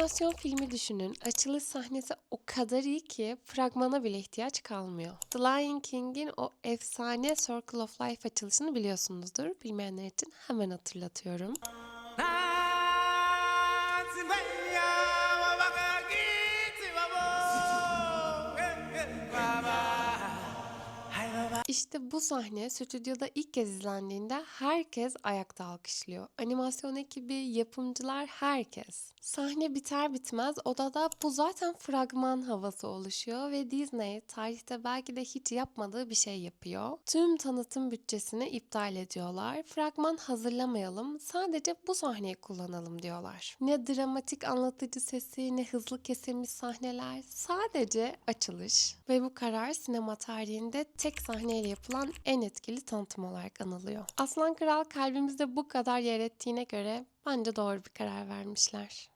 animasyon filmi düşünün. Açılış sahnesi o kadar iyi ki fragmana bile ihtiyaç kalmıyor. The Lion King'in o efsane Circle of Life açılışını biliyorsunuzdur. Bilmeyenler için hemen hatırlatıyorum. İşte bu sahne stüdyoda ilk kez izlendiğinde herkes ayakta alkışlıyor. Animasyon ekibi, yapımcılar, herkes. Sahne biter bitmez odada bu zaten fragman havası oluşuyor ve Disney tarihte belki de hiç yapmadığı bir şey yapıyor. Tüm tanıtım bütçesini iptal ediyorlar. Fragman hazırlamayalım, sadece bu sahneyi kullanalım diyorlar. Ne dramatik anlatıcı sesi, ne hızlı kesilmiş sahneler, sadece açılış. Ve bu karar sinema tarihinde tek sahneyle yapılan en etkili tanıtım olarak anılıyor. Aslan Kral kalbimizde bu kadar yer ettiğine göre bence doğru bir karar vermişler.